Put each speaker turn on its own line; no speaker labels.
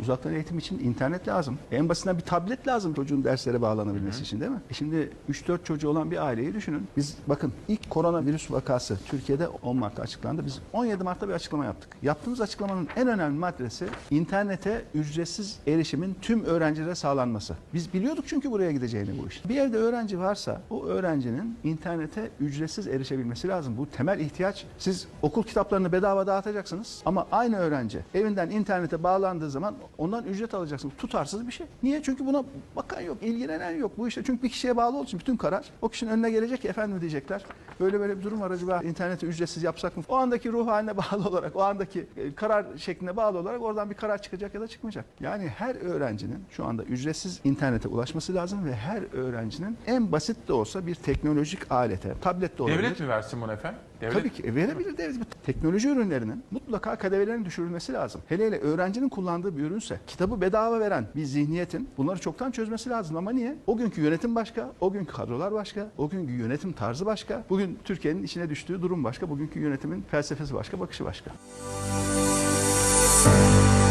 Uzaktan eğitim için internet lazım. En basitinden bir tablet lazım çocuğun derslere bağlanabilmesi için değil mi? E şimdi 3-4 çocuğu olan bir aileyi düşünün. Biz bakın ilk koronavirüs vakası Türkiye'de 10 Mart'ta açıklandı. Biz 17 Mart'ta bir açıklama yaptık. Yaptığımız açıklamanın en önemli maddesi internete ücretsiz erişimin tüm öğrencilere sağlanması. Biz biliyorduk çünkü buraya gideceğini bu iş. Bir evde öğrenci varsa o öğrencinin internete ücretsiz erişebilmesi lazım. Bu temel ihtiyaç. Siz okul kitaplarını bedava dağıtacaksınız ama aynı öğrenci evinden internete bağlandığı zaman ondan ücret alacaksınız. Tutarsız bir şey. Niye? Çünkü buna bakan yok, ilgilenen yok. Bu işte çünkü bir kişiye bağlı olduğu için bütün karar o kişinin önüne gelecek ki efendim diyecekler. Böyle böyle bir durum var acaba interneti ücretsiz yapsak mı? O andaki ruh haline bağlı olarak, o andaki e, karar şekline bağlı olarak oradan bir karar çıkacak ya da çıkmayacak. Yani her öğrencinin şu anda ücretsiz internete ulaşması lazım ve her öğrencinin en basit de olsa bir teknolojik alete, tablet de olabilir.
Devlet mi versin bunu efendim? Devlet
Tabii ki e, verebilir devlet. Bu Teknoloji ürünlerinin mutlaka kademelerin düşürülmesi lazım. Hele hele öğrencinin kullandığı bir görünse kitabı bedava veren bir zihniyetin bunları çoktan çözmesi lazım ama niye? O günkü yönetim başka, o günkü kadrolar başka, o günkü yönetim tarzı başka. Bugün Türkiye'nin içine düştüğü durum başka, bugünkü yönetimin felsefesi başka, bakışı başka. Müzik